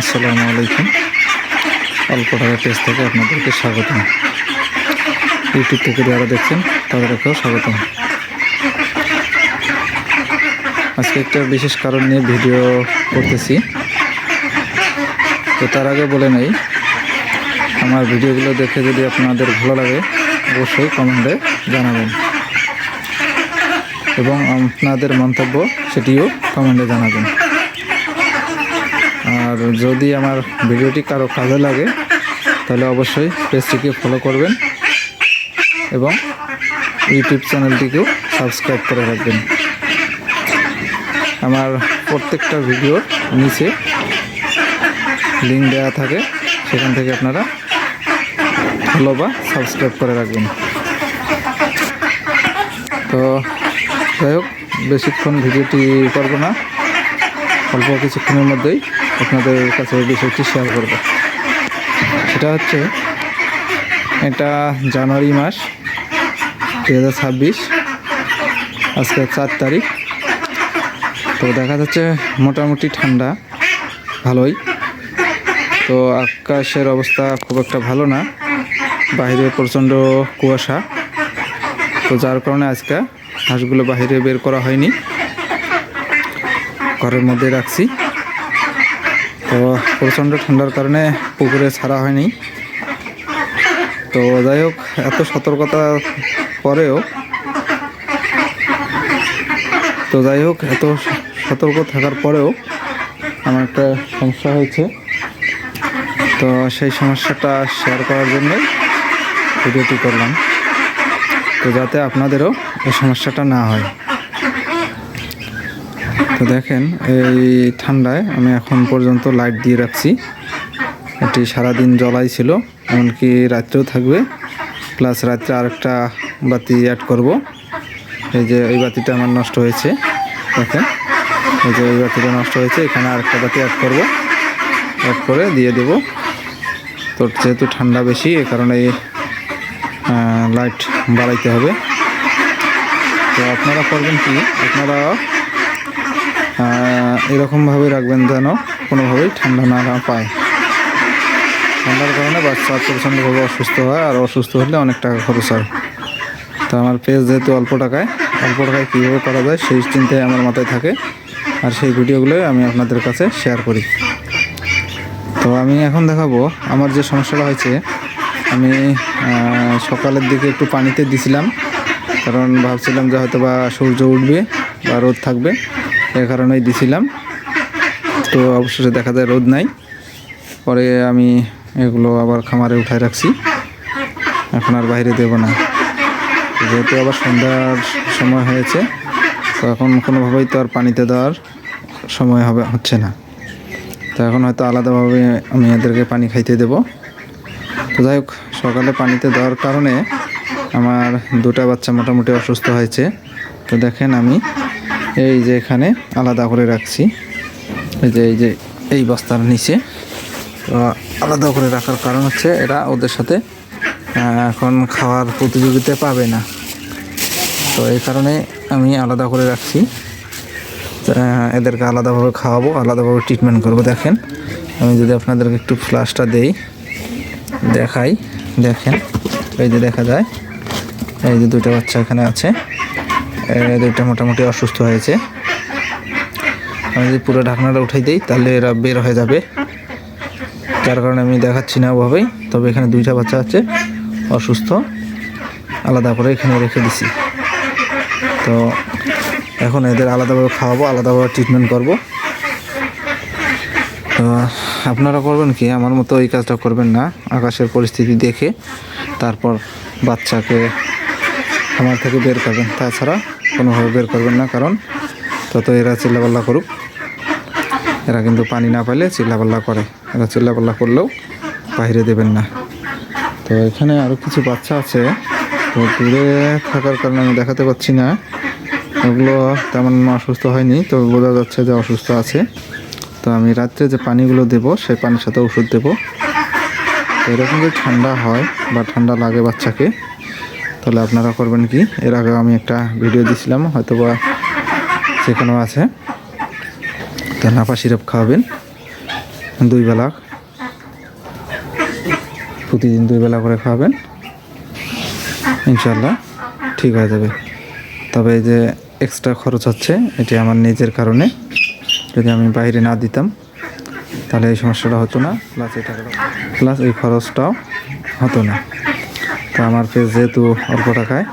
আসসালামু আলাইকুম। অল্প টাকা পেজ থেকে আপনাদেরকে স্বাগতম। ইউটিউব থেকে যারা দেখছেন, তাদেরকেও স্বাগতম। আজকে একটা বিশেষ কারণ নিয়ে ভিডিও করতেছি। তো তার আগে বলে নেই, আমার ভিডিওগুলো দেখে যদি আপনাদের ভালো লাগে, অবশ্যই কমেন্টে জানাবেন। এবং আপনাদের মন্তব্য, সেটিও কমেন্টে জানাবেন। আর যদি আমার ভিডিওটি কারও কাজে লাগে, তাহলে অবশ্যই পেজটিকে ফলো করবেন এবং ইউটিউব চ্যানেলটিকেও সাবস্ক্রাইব করে রাখবেন। আমার প্রত্যেকটা ভিডিওর নিচে লিঙ্ক দেওয়া থাকে, সেখান থেকে আপনারা ফলো বা সাবস্ক্রাইব করে রাখবেন। তো যাই হোক, বেশিক্ষণ ভিডিওটি করব না, অল্প কিছুক্ষণের মধ্যেই আপনাদের কাছে বিষয়টি শেয়ার করব। সেটা হচ্ছে, এটা জানুয়ারি মাস দু হাজার ছাব্বিশ। আজকে চার তারিখ। তো দেখা যাচ্ছে মোটামুটি ঠান্ডা, ভালোই। তো আকাশের অবস্থা খুব একটা ভালো না। বাইরে প্রচণ্ড কুয়াশা। তো যার কারণে আজকে হাঁসগুলো বাইরে বের করা হয়নি। ঘরের মধ্যে রাখছি। তো প্রচণ্ড ঠান্ডার কারণে পুকুরে ছাড়া হয়নি। তো যাই হোক, এত সতর্কতা পরেও তো যাই হোক, এত সতর্ক থাকার পরেও আমার একটা সমস্যা হয়েছে। তো সেই সমস্যাটা শেয়ার করার জন্যই ভিডিওটি করলাম। তো যাতে আপনাদেরও এই সমস্যাটা না হয়। তো দেখেন, এই ঠান্ডায় আমি এখন পর্যন্ত লাইট দিয়ে রাখছি। এটি সারাদিন জ্বলাই ছিল, এমনকি রাত্রেও থাকবে। প্লাস রাত্রে আরেকটা বাতি অ্যাড করব। এই যে এই বাতিটা আমার নষ্ট হয়েছে, দেখেন। এই যে এই বাতিটা নষ্ট হয়েছে, এখানে আরেকটা বাতি অ্যাড করব। অ্যাড করে দিয়ে দেব। তো যেহেতু ঠান্ডা বেশি, এ কারণে লাইট বাড়াইতে হবে। তো আপনারা করবেন কি? আপনারা এরকমভাবে রাখবেন যেন কোনোভাবেই ঠান্ডা না পায়। ঠান্ডার কারণে বাচ্চা প্রচণ্ডভাবে অসুস্থ হয়, আর অসুস্থ হলে অনেক টাকা খরচ হয়। তো আমার পেজ যেহেতু অল্প টাকায় অল্প টাকায় কীভাবে করা যায় সেই চিন্তায় আমার মাথায় থাকে, আর সেই ভিডিওগুলোই আমি আপনাদের কাছে শেয়ার করি। তো আমি এখন দেখাবো, আমার যে সমস্যাটা হয়েছে, আমি সকালের দিকে একটু পানিতে দিছিলাম, কারণ ভাবছিলাম যে হয়তো বা সূর্য উঠবে বা রোদ থাকবে। এ কারণেই দিছিলাম। তো অবশেষে দেখা যায় রোদ নাই। পরে আমি এগুলো আবার খামারে উঠায় রাখছি। এখন আর বাইরে দেব না। যেহেতু আবার সন্ধ্যার সময় হয়েছে, তো এখন কোনোভাবেই তো আর পানিতে দেওয়ার সময় হবে, হচ্ছে না। তো এখন হয়তো আলাদাভাবে আমি এদেরকে পানি খাইতে দেব। তো যাই হোক, সকালে পানিতে দেওয়ার কারণে আমার দুটা বাচ্চা মোটামুটি অসুস্থ হয়েছে। তো দেখেন আমি এই যে এখানে আলাদা করে রাখছি। এই যে এই যে, এই বস্তার নিচে। আলাদা করে রাখার কারণ হচ্ছে এরা ওদের সাথে এখন খাওয়ার প্রতিযোগিতা পাবে না। তো এই কারণে আমি আলাদা করে রাখছি। এদেরকে আলাদাভাবে খাওয়াবো, আলাদাভাবে ট্রিটমেন্ট করব। দেখেন, আমি যদি আপনাদেরকে একটু ফ্লাশটা দেই, দেখাই, দেখেন, এই যে দেখা যায়, এই যে দুটো বাচ্চা এখানে আছে। দুইটা মোটামুটি অসুস্থ হয়েছে। আমি যদি পুরো ঢাকনাটা উঠাই দিই, তাহলে এরা বের হয়ে যাবে। যার কারণে আমি দেখাচ্ছি না ওভাবেই, তবে এখানে দুইটা বাচ্চা আছে, অসুস্থ। আলাদা করে এখানে রেখে দিছি। তো এখন এদের আলাদাভাবে খাওয়াবো, আলাদাভাবে ট্রিটমেন্ট করব। তো আপনারা করবেন কি? আমার মতো এই কাজটা করবেন না। আকাশের পরিস্থিতি দেখে তারপর বাচ্চাকে আমার থেকে বের করবেন। তাছাড়া কোনোভাবে বের করবেন না, কারণ তত এরা চিল্লাপাল্লা করুক। এরা কিন্তু পানি না পাইলে চিল্লাপাল্লা করে। এরা চিল্লাপাল্লা করলেও বাইরে দেবেন না। তো এখানে আরও কিছু বাচ্চা আছে। তো দূরে থাকার কারণে আমি দেখাতে পাচ্ছি না। ওগুলো তেমন অসুস্থ হয়নি, তো বোঝা যাচ্ছে যে অসুস্থ আছে। তো আমি রাত্রে যে পানিগুলো দেবো, সেই পানির সাথে ওষুধ দেবো। এরকম যে ঠান্ডা হয় বা ঠান্ডা লাগে বাচ্চাকে তাহলে আপনারা করবেন কি? এর আগে আমি একটা ভিডিও দিছিলাম হয়তো বা সেখানেও আছে। তো নাপা সিরাপ খাওয়াবেন। দুই বেলা। প্রতিদিন দুই বেলা করে খাওয়াবেন। ইনশাল্লাহ ঠিক হয়ে যাবে। তবে এই যে এক্সট্রা খরচ হচ্ছে, এটি আমার নিজের কারণে। যদি আমি বাইরে না দিতাম, তাহলে এই সমস্যাটা হতো না। প্লাস টাকাটা প্লাস এই খরচটাও হতো না। তো আমার পেজ যেহেতু অল্প টাকায়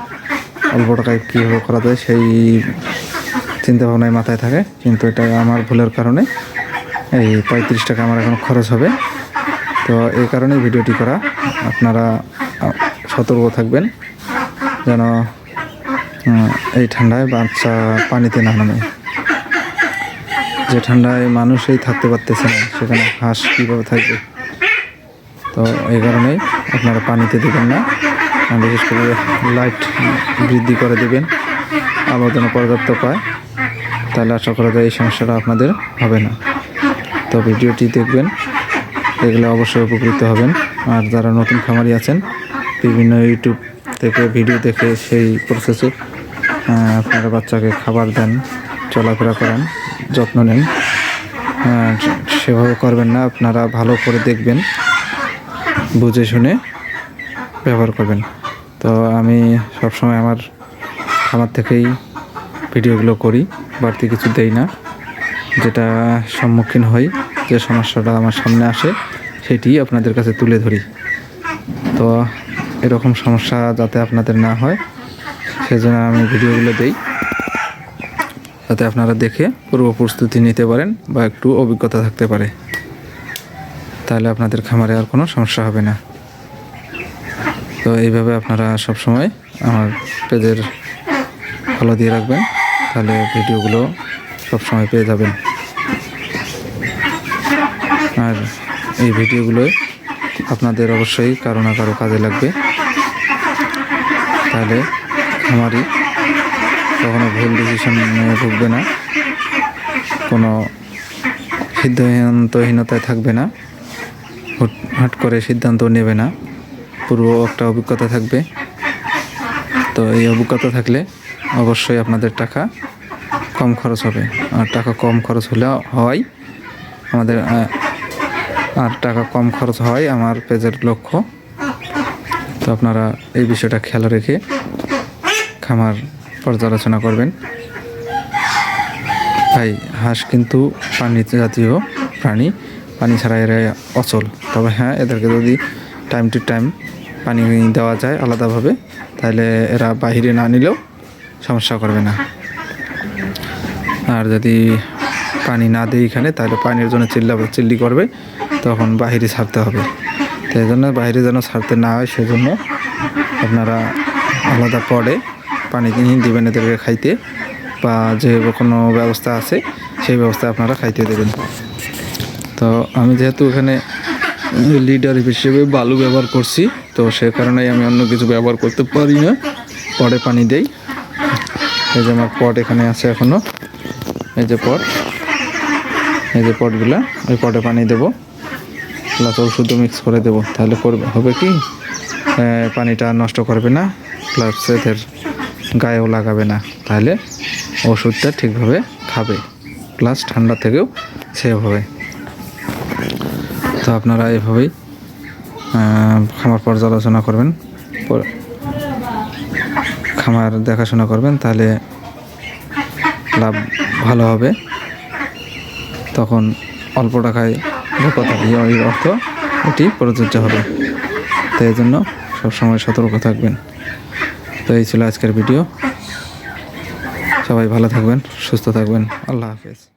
অল্প টাকায় কীভাবে করা যায় সেই চিন্তা ভাবনায় মাথায় থাকে। কিন্তু এটা আমার ভুলের কারণে এই পঁয়ত্রিশ টাকা আমার এখন খরচ হবে। তো এই কারণেই ভিডিওটি করা। আপনারা সতর্ক থাকবেন যেন এই ঠান্ডায় বাচ্চা পানিতে না নামে। যে ঠান্ডায় মানুষই থাকতে পারতেছে না, সেখানে হাঁস কীভাবে থাকবে? তো এই কারণেই আপনারা পানিতে দেবেন না। বিশেষ করে লাইট বৃদ্ধি করে দেবেন আলো যেন পর্যাপ্ত পায়। তাহলে আশা করা যায় এই সমস্যাটা আপনাদের হবে না। তো ভিডিওটি দেখবেন এগুলো অবশ্যই উপকৃত হবেন। আর যারা নতুন খামারি আছেন, বিভিন্ন ইউটিউব থেকে ভিডিও দেখে সেই প্রসেসে আপনারা বাচ্চাকে খাবার দেন, চলাফেরা করান, যত্ন নেন। সেভাবে করবেন না, আপনারা ভালো করে দেখবেন। বুঝে শুনে ব্যবহার করবেন। তো আমি সবসময় আমার খামার থেকেই ভিডিওগুলো করি, বাড়তি কিছু দেই না। যেটা সম্মুখীন হই, যে সমস্যাটা আমার সামনে আসে, সেটি আপনাদের কাছে তুলে ধরি। তো এরকম সমস্যা যাতে আপনাদের না হয়, সেজন্য আমি ভিডিওগুলো দেই। যাতে আপনারা দেখে পূর্ব প্রস্তুতি নিতে পারেন বা একটু অভিজ্ঞতা থাকতে পারে। তাহলে আপনাদের খামারে আর কোনো সমস্যা হবে না। তো এইভাবে আপনারা সব সময় আমার পেজের ফলো দিয়ে রাখবেন, তাহলে ভিডিওগুলো সব সময় পেয়ে যাবেন। আর এই ভিডিওগুলো আপনাদের অবশ্যই কারও না কারও কাজে লাগবে। তাহলে খামারি কখনো ভুল ডিসিশন নিয়ে ভুগবে না, কোনো সিদ্ধান্তহীনতায় থাকবে না। হুট হাট করে সিদ্ধান্ত নেবে না। পূর্ব একটা অভিজ্ঞতা থাকবে। তো এই অভিজ্ঞতা থাকলে অবশ্যই আপনাদের টাকা কম খরচ হবে। আর টাকা কম খরচ হলে হওয়াই আমাদের আর টাকা কম খরচ হয় আমার পেজের লক্ষ্য। তো আপনারা এই বিষয়টা খেয়াল রেখে খামার পর্যালোচনা করবেন। ভাই, হাঁস কিন্তু পানি জাতীয় প্রাণী। পানি ছাড়া এরা অচল। তবে হ্যাঁ এদেরকে যদি টাইম টু টাইম পানি দেওয়া যায় আলাদাভাবে, তাহলে এরা বাইরে না নিলেও সমস্যা করবে না। আর যদি পানি না দিই এখানে, তাহলে পানির জন্য চিল্লাবে চিল্লি করবে, তখন বাহিরে ছাড়তে হবে। তো এই জন্য বাইরে যেন ছাড়তে না হয়, সেজন্য আপনারা আলাদা পরে পানি কিনে দেবেন এদেরকে খাইতে বা যে কোনো ব্যবস্থা আছে, সেই ব্যবস্থা আপনারা খাইতে দেবেন। তো আমি যেহেতু এখানে লিডার হিসেবে বালু ব্যবহার করছি, তো সে কারণেই আমি অন্য কিছু ব্যবহার করতে পারি না। পটে পানি দেই। এই যে আমার পট এখানে আছে এখনও এই যে পট। এই যে পটগুলা, ওই পটে পানি দেবো। প্লাস ওষুধও মিক্স করে দেবো। তাহলে করবে হবে কি? পানিটা নষ্ট করবে না। প্লাস এদের গায়েও লাগাবে না। তাহলে ওষুধটা ঠিকভাবে খাবে। প্লাস ঠান্ডা থেকেও সেভ হবে। তো আপনারা এভাবেই খামার পর্যালোচনা করবেন খামার দেখাশোনা করবেন, তাহলে লাভ ভালো হবে। তখন অল্প টাকায় কথা এই অর্থ এটি প্রযোজ্য হবে। তো এই জন্য সবসময় সতর্ক থাকবেন। তো এই ছিল আজকের ভিডিও। সবাই ভালো থাকবেন, সুস্থ থাকবেন। আল্লাহ হাফেজ।